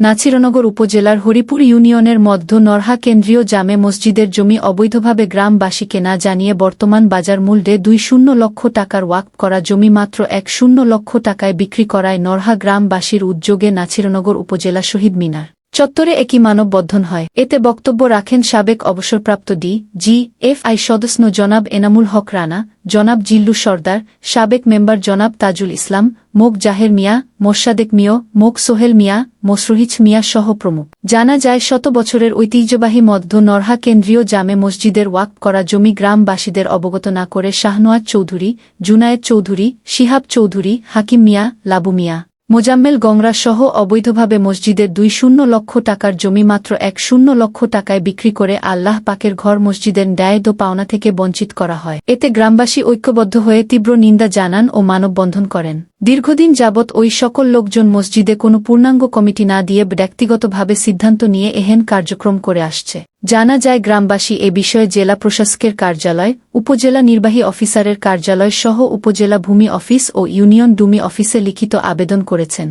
নাছিরনগর উপজেলার হরিপুর ইউনিয়নের মধ্য নরহা কেন্দ্রীয় জামে মসজিদের জমি অবৈধভাবে গ্রামবাসীকে না জানিয়ে বর্তমান বাজার মূল্যে দুই শূন্য লক্ষ টাকার ওয়াক করা জমি মাত্র এক শূন্য লক্ষ টাকায় বিক্রি করায় নরহা গ্রামবাসীর উদ্যোগে নাছিরনগর উপজেলা শহীদ মিনার। চত্বরে একই মানববন্ধন হয়। এতে বক্তব্য রাখেন সাবেক অবসরপ্রাপ্ত ডি, জি, এফ আই সদস্য জনাব এনামুল হক রানা, জনাব জিল্লু সর্দার, সাবেক মেম্বার জনাব তাজুল ইসলাম মোক জাহের মিয়া, মোর্শাদেক মিয় মোক সোহেল মিয়া, মসরুহিচ মিয়া সহ প্রমুখ। জানা যায়, শত বছরের ঐতিহ্যবাহী মধ্য নরহা কেন্দ্রীয় জামে মসজিদের ওয়াক করা জমি গ্রামবাসীদের অবগত না করে শাহনোয়াজ চৌধুরী, জুনায়েদ চৌধুরী, শিহাব চৌধুরী, হাকিম মিয়া, লাবু মিয়া। মোজাম্মেল গংরা সহ অবৈধভাবে মসজিদের দুই শূন্য লক্ষ টাকার জমি মাত্র এক শূন্য লক্ষ টাকায় বিক্রি করে আল্লাহ পাকের ঘর মসজিদের ও পাওনা থেকে বঞ্চিত করা হয়। এতে গ্রামবাসী ঐক্যবদ্ধ হয়ে তীব্র নিন্দা জানান ও মানববন্ধন করেন। দীর্ঘদিন যাবৎ ওই সকল লোকজন মসজিদে কোনো পূর্ণাঙ্গ কমিটি না দিয়ে ব্যক্তিগতভাবে সিদ্ধান্ত নিয়ে এহেন কার্যক্রম করে আসছে। জানা যায় গ্রামবাসী এ বিষয়ে জেলা প্রশাসকের কার্যালয়, উপজেলা নির্বাহী অফিসারের কার্যালয় সহ উপজেলা ভূমি অফিস ও ইউনিয়ন ডুমি অফিসে লিখিত আবেদন করেছেন।